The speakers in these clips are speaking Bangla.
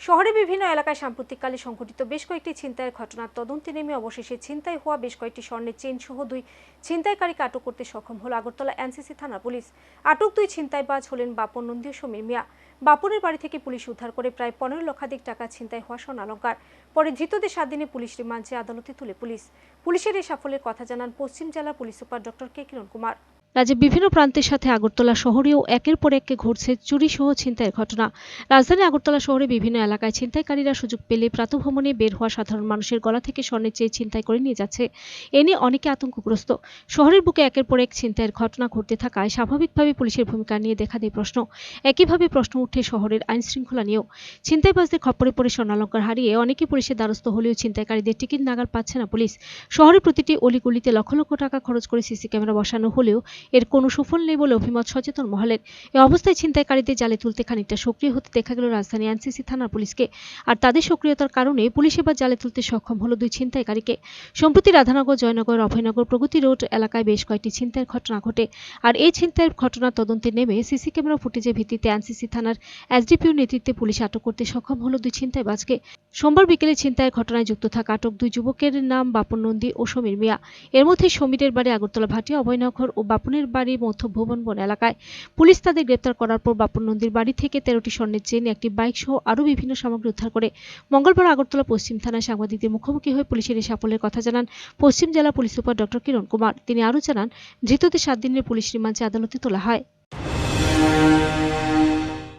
শহরে বিভিন্ন এলাকায় সাম্প্রতিককালে সংঘটিত বেশ কয়েকটি ছিনতাইয়ের ঘটনার তদন্তে নেমে অবশেষে ছিনতাই হওয়া বেশ কয়েকটি স্বর্ণের চেইন সহ দুই ছিনতাইকারীকে আটক করতে সক্ষম হল আগরতলা এনসিসি থানা পুলিশ। আটক দুই ছিনতাইবাজ হলেন বাপন নন্দী ও সমীর মিয়া। বাপনের বাড়ি থেকে পুলিশ উদ্ধার করে প্রায় পনেরো লক্ষাধিক টাকা ছিনতাই হওয়া স্বর্ণালঙ্কার। পরে ধৃতদের সাত দিনে পুলিশ রিমান্ডে আদালতে তুলে পুলিশ। পুলিশের এই সাফল্যের কথা জানান পশ্চিম জেলা police super doctor K Kiran Kumar. রাজ্যের বিভিন্ন প্রান্তের সাথে আগরতলা শহরেও একের পর এক ঘটছে চুরি সহ ছিনতাইয়ের ঘটনা। রাজধানী আগরতলা শহরে বিভিন্ন এলাকায় ছিনতাইকারীরা সুযোগ পেলে প্রাতভ্রমণে বের হওয়া সাধারণ মানুষের গলা থেকে স্বর্ণের চেয়ে ছিনতাই করে নিয়ে যাচ্ছে। এ নিয়ে অনেকে আতঙ্কগ্রস্ত। শহরের বুকে একের পর এক ছিনতাইয়ের ঘটনা ঘটতে থাকায় স্বাভাবিকভাবে পুলিশের ভূমিকা নিয়ে দেখা দেয় প্রশ্ন। একইভাবে প্রশ্ন উঠে শহরের আইন শৃঙ্খলা নিয়েও। ছিনতাইবাজদের খপ্পরে পড়ে স্বর্ণালঙ্কার হারিয়ে অনেকে পুলিশের দ্বারস্থ হলেও ছিনতাইকারীদের টিকিট নাগাল পাচ্ছে না পুলিশ। শহরের প্রতিটি অলিগলিতে লক্ষ লক্ষ টাকা খরচ করে সিসি ক্যামেরা বসানো হলেও এর কোনো সুফল নেই বলে অভিমত সচেতন মহলের এ অবস্থায় ছিনতাইকারীদের জালে তুলতে খানিকটা সক্রিয় হতে দেখা গেল রাজধানী এনসিসি থানার পুলিশকে। আর তাদের সক্রিয়তার কারণে পুলিশ এবার জালে তুলতে সক্ষম হলো দুই ছিনতাইকারীকে। সম্প্রতি রাধানগর, জয়নগর, অভয়নগর প্রগতি রোড এলাকায় বেশ কয়েকটি ছিনতাইয়ের ঘটনা ঘটে। আর এই ছিনতাইয়ের ঘটনার তদন্তে নেমে সিসি ক্যামেরা ফুটেজের ভিত্তিতে এনসিসি থানার এসডিপিওর নেতৃত্বে পুলিশ আটক করতে সক্ষম হলো দুই ছিনতাইবাজকে। সোমবার বিকেলে ছিনতাইয়ের ঘটনায় যুক্ত থাকা আটক দুই যুবকের নাম বাপন নন্দী ও সমীর মিয়া। এর মধ্যে সমীরের বাড়ি আগরতলা ভাটিয়া, অভয়নগর ও বাপনের বাড়ি মধ্য ভুবনবন এলাকায় পুলিশ তাদের গ্রেপ্তার করার পর বাপন নন্দীর বাড়ি থেকে তেরোটি স্বর্ণের চেন একটি বাইক সহ আরও বিভিন্ন সামগ্রী উদ্ধার করে মঙ্গলবার আগরতলা পশ্চিম থানায় সাংবাদিকদের মুখোমুখি হয়ে পুলিশের এই সাফল্যের কথা জানান পশ্চিম জেলা police super doctor Kiran Kumar তিনি আরও জানান ধৃতদের সাত দিনের পুলিশ রিমান্ডে আদালতে তোলা হয়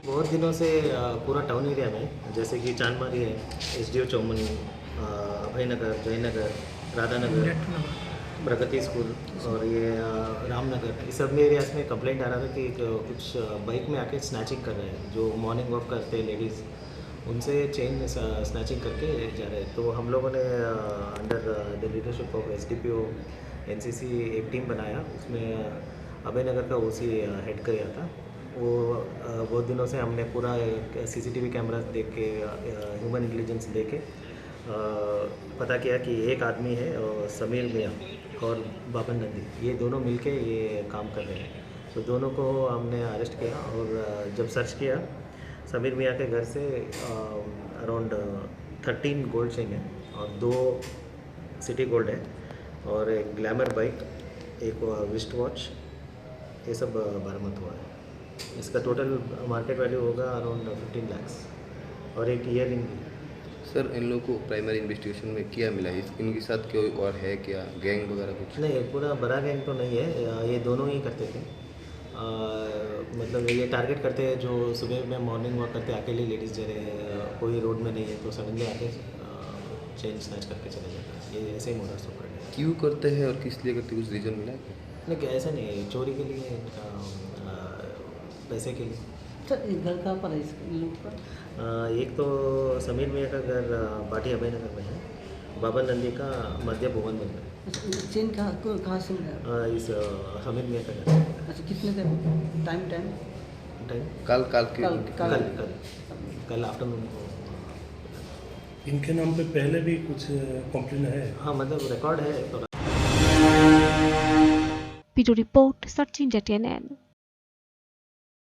बहुत दिनों से अ, पूरा टाउन एरिया में जैसे कि चांदमारी है एस डी ओ चौमनी अ, अभयनगर जयनगर राधानगर Pragati school और ये रामनगर। इस सब एरियाज़ में कंप्लेंट आ रहा था कि कुछ बाइक में आके स्नैचिंग कर रहे हैं, जो मॉर्निंग वॉक करते हैं लेडीज़ उनसे चेन स्नैचिंग करके जा रहे हैं। तो हम लोगों ने under the leadership of S D P O N C C एक टीम बनाया। उसमें अभयनगर का ओ सी हेड किया था। वो बहुत दिनों से हमने पूरा सीसीटीवी कैमरा देख के ह्यूमन इंटेलिजेंस दे के पता किया कि एक आदमी है और समीर मियाँ और बाबन नंदी। ये दोनों मिलके ये काम कर रहे हैं। तो दोनों को हमने अरेस्ट किया और जब सर्च किया, समीर मियाँ के घर से अराउंड थर्टीन गोल्ड चेन है और दो सिटी गोल्ड है और एक ग्लैमर बाइक एक विस्ट वॉच ये सब बरामद हुआ है। इसका टोटल मार्केट वैल्यू होगा अराउंड फिफ्टीन लैक्स और एक ईयर रिंग सर इन लोगों को प्राइमरी इन्वेस्टिगेशन में क्या मिला? है इनके साथ कोई और है क्या? गैंग वगैरह कुछ? नहीं पूरा बड़ा गैंग तो नहीं है। ये दोनों ही करते थे। अ, मतलब ये टारगेट करते हैं जो सुबह में मॉर्निंग वॉक करते अकेली लेडीज़ जरे अ, कोई रोड में नहीं है तो सडनली आके चेन स्नैच करके चले जाते हैं। ये ऐसे ही मोडस ऑपरेंडी है क्यों करते हैं और किस लिए करते हैं? कुछ रीजन मिला है क्या? लेकिन ऐसा नहीं है। चोरी के लिए पैसे के लिए। घर कहाँ पर इस एक तो समीर मियाँ का घर बाटी अभय नगर में है। बाबा नंदी का मध्य भवन में है। अच्छा, चेन कहाँ कहाँ से मिला इस हमीद मियाँ का घर। अच्छा कितने टाइम टाइम टाइम कल कल के कल कल। कल आफ्टरनून को। इनके नाम पे पहले भी कुछ कंप्लेन है? हाँ मतलब रिकॉर्ड है तो ब्यूरो रिपोर्ट सचिन जटियान